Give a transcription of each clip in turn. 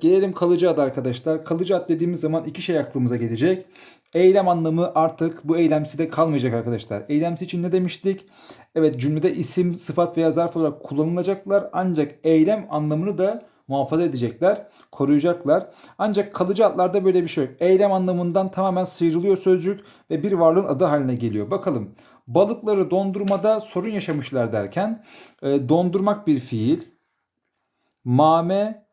Gelelim kalıcı ad arkadaşlar. Kalıcı ad dediğimiz zaman iki şey aklımıza gelecek. Eylem anlamı artık bu eylemsi de kalmayacak arkadaşlar. Eylemsi için ne demiştik? Evet cümlede isim, sıfat veya zarf olarak kullanılacaklar. Ancak eylem anlamını da muhafaza edecekler, koruyacaklar. Ancak kalıcı adlarda böyle bir şey yok. Eylem anlamından tamamen sıyrılıyor sözcük ve bir varlığın adı haline geliyor. Bakalım balıkları dondurmada sorun yaşamışlar derken e, dondurmak bir fiil. Mame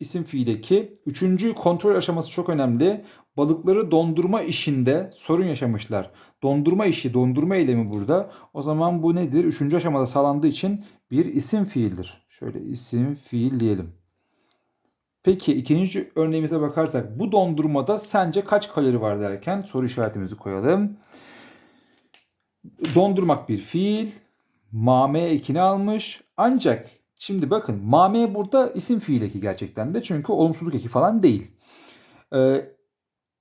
isim fiil eki. Üçüncü kontrol aşaması çok önemli. Balıkları dondurma işinde sorun yaşamışlar. Dondurma işi, dondurma eylemi burada. O zaman bu nedir? Üçüncü aşamada sağlandığı için bir isim fiildir. Şöyle isim fiil diyelim. Peki ikinci örneğimize bakarsak bu dondurmada sence kaç kalori var derken soru işaretimizi koyalım. Dondurmak bir fiil. Mame ekini almış. Ancak şimdi bakın mame burada isim fiil eki gerçekten de. Çünkü olumsuzluk eki falan değil. Ee,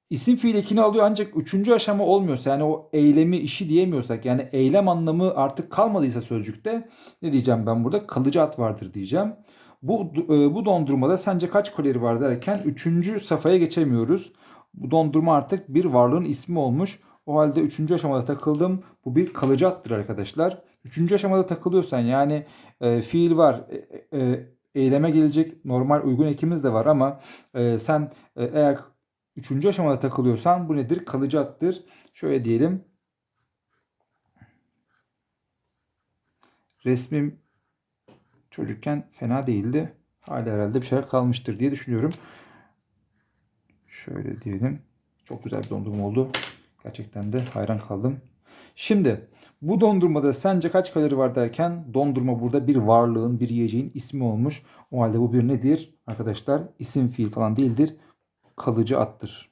isim fiil ekini alıyor ancak üçüncü aşama olmuyorsa yani o eylemi işi diyemiyorsak yani eylem anlamı artık kalmadıysa sözcükte ne diyeceğim ben burada? Kalıcı at vardır diyeceğim. Bu, e, bu dondurmada sence kaç kalori var derken üçüncü safhaya geçemiyoruz. Bu dondurma artık bir varlığın ismi olmuş. O halde üçüncü aşamada takıldım. Bu bir kalıcı attır arkadaşlar. Üçüncü aşamada takılıyorsan yani e, fiil var, e, e, eyleme gelecek normal uygun ekimiz de var ama e, sen e, eğer üçüncü aşamada takılıyorsan bu nedir? Kalıcı attır. Şöyle diyelim. Resmim çocukken fena değildi. Hala herhalde bir şeyler kalmıştır diye düşünüyorum. Şöyle diyelim. Çok güzel bir dondurma oldu. Gerçekten de hayran kaldım. Şimdi bu dondurmada sence kaç kalori var derken dondurma burada bir varlığın, bir yiyeceğin ismi olmuş. O halde bu bir nedir? Arkadaşlar isim fiil falan değildir. Kalıcı attır.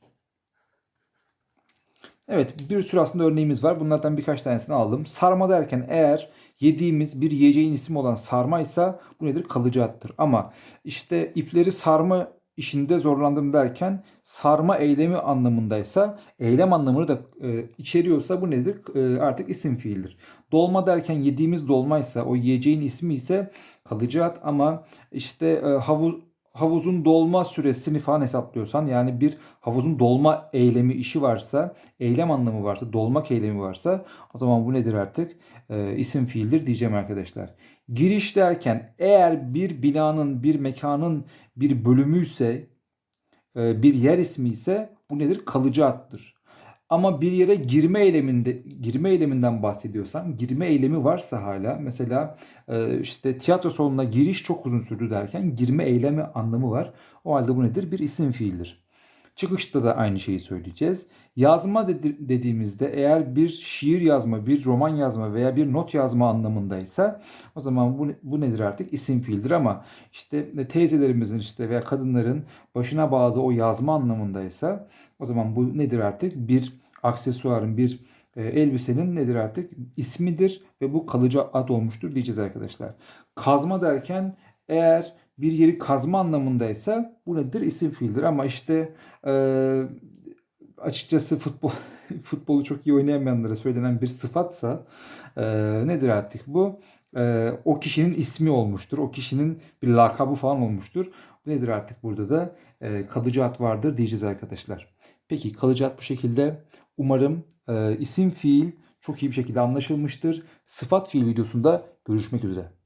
Evet bir sürü aslında örneğimiz var. Bunlardan birkaç tanesini aldım. Sarma derken eğer yediğimiz bir yiyeceğin ismi olan sarmaysa bu nedir? Kalıcı attır. Ama işte ipleri sarma işinde zorlandım derken sarma eylemi anlamındaysa eylem anlamını da e, içeriyorsa bu nedir? E, artık isim fiildir. Dolma derken yediğimiz dolmaysa o yiyeceğin ismi ise kalıcı at ama işte e, havuz havuzun dolma süresini falan hesaplıyorsan yani bir havuzun dolma eylemi işi varsa, eylem anlamı varsa, dolmak eylemi varsa o zaman bu nedir artık? E, isim fiildir diyeceğim arkadaşlar. Giriş derken eğer bir binanın, bir mekanın bir bölümü ise, e, bir yer ismi ise bu nedir? Kalıcı attır. Ama bir yere girme eyleminde girme eyleminden bahsediyorsan, girme eylemi varsa hala mesela e, işte tiyatro salonuna giriş çok uzun sürdü derken girme eylemi anlamı var. O halde bu nedir? Bir isim fiildir. Çıkışta da aynı şeyi söyleyeceğiz. Yazma dedi- dediğimizde eğer bir şiir yazma, bir roman yazma veya bir not yazma anlamındaysa o zaman bu, bu nedir artık? İsim fiildir ama işte teyzelerimizin işte veya kadınların başına bağladığı o yazma anlamındaysa o zaman bu nedir artık? Bir aksesuarın, bir e, elbisenin nedir artık? İsmidir ve bu kalıcı ad olmuştur diyeceğiz arkadaşlar. Kazma derken eğer bir yeri kazma anlamındaysa bu nedir? İsim fiildir ama işte e, açıkçası futbol futbolu çok iyi oynayamayanlara söylenen bir sıfatsa e, nedir artık bu? E, o kişinin ismi olmuştur. O kişinin bir lakabı falan olmuştur. Nedir artık burada da? E, kalıcı ad vardır diyeceğiz arkadaşlar. Peki kalıcı ad bu şekilde. Umarım e, isim fiil çok iyi bir şekilde anlaşılmıştır. Sıfat fiil videosunda görüşmek üzere.